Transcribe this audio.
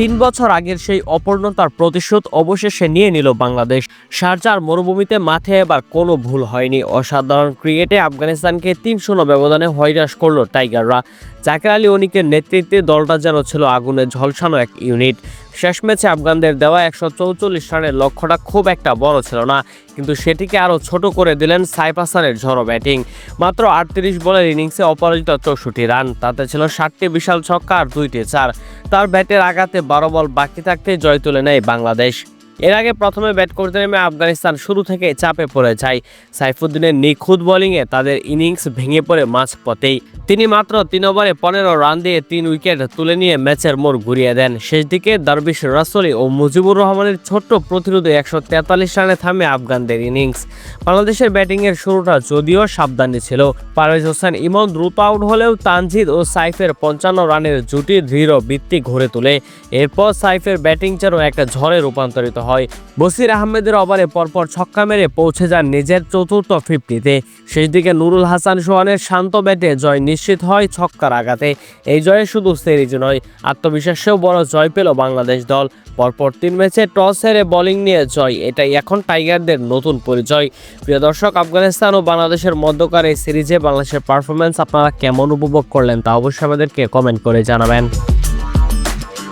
তিন বছর আগের সেই অপূর্ণতার প্রতিশোধ অবশেষে নিয়ে নিল বাংলাদেশ। শারজার মরুভূমিতে মাঠে এবার কোনো ভুল হয়নি। অসাধারণ ক্রিকেটে আফগানিস্তানকে তিন শূন্য ব্যবধানে হয়রাস করল টাইগাররা। জাকের আলী অনিকের নেতৃত্বে দলটা যেন ছিল আগুনে ঝলসানো এক ইউনিট। শেষ ম্যাচে আফগানদের দেওয়া একশো চৌচল্লিশ রানের লক্ষ্যটা খুব একটা বড় ছিল না, কিন্তু সেটিকে আরও ছোট করে দিলেন সাইফ হাসানের ঝড়ো ব্যাটিং। মাত্র আটত্রিশ বলের ইনিংসে অপরাজিত চৌষট্টি রান, তাতে ছিল ষাটটি বিশাল ছক্কা আর দুইটি চার। তার ব্যাটের আঘাতে বারো বল বাকি থাকতে জয় তুলে নেয় বাংলাদেশ। এর আগে প্রথমে ব্যাট করতে নেমে আফগানিস্তান শুরু থেকে চাপে পড়ে যায়। সাইফুদ্দিনের নিখুঁত বোলিংয়ে তাদের ইনিংস ভেঙে পড়ে মাঝপথেই। তিনি মাত্র তিন ওভারে পনেরো রান দিয়ে তিন উইকেট তুলে নিয়ে ম্যাচের মোড় ঘুরিয়ে দেন। শেষ দিকে দারবিশ রাসলি ও মুজিবুর রহমানের ছোট্ট প্রতিরোধে একশো তেতাল্লিশ রানে থামে আফগানদের ইনিংস। বাংলাদেশের ব্যাটিংয়ের শুরুটা যদিও সাবধানী ছিল। পারভেজ হোসেন ইমন দ্রুত আউট হলেও তানজিদ ও সাইফের পঞ্চান্ন রানের জুটি দৃঢ় ভিত্তি ঘুরে তোলে। এরপর সাইফের ব্যাটিং যেন একটা ঝড়ে রূপান্তরিত হয়। বসির আহমেদের ওভারে পরপর ছক্কা মেরে পৌঁছে যান নিজের চতুর্থ ফিফটিতে। শেষ দিকে নুরুল হাসান সোহানের শান্ত ব্যাটে জয় নিশ্চিত হয় ছক্কার আঘাতে। এই জয়ে শুধু সিরিজ নয়, আত্মবিশ্বাসেও বড় জয় পেল বাংলাদেশ দল। পরপর তিন ম্যাচে টস হেরে বোলিং নিয়ে জয়, এটাই এখন টাইগারদের নতুন পরিচয়। প্রিয় দর্শক, আফগানিস্তান ও বাংলাদেশের মধ্যকার এই সিরিজে বাংলাদেশের পারফরমেন্স আপনারা কেমন উপভোগ করলেন তা অবশ্যই আমাদেরকে কমেন্ট করে জানাবেন।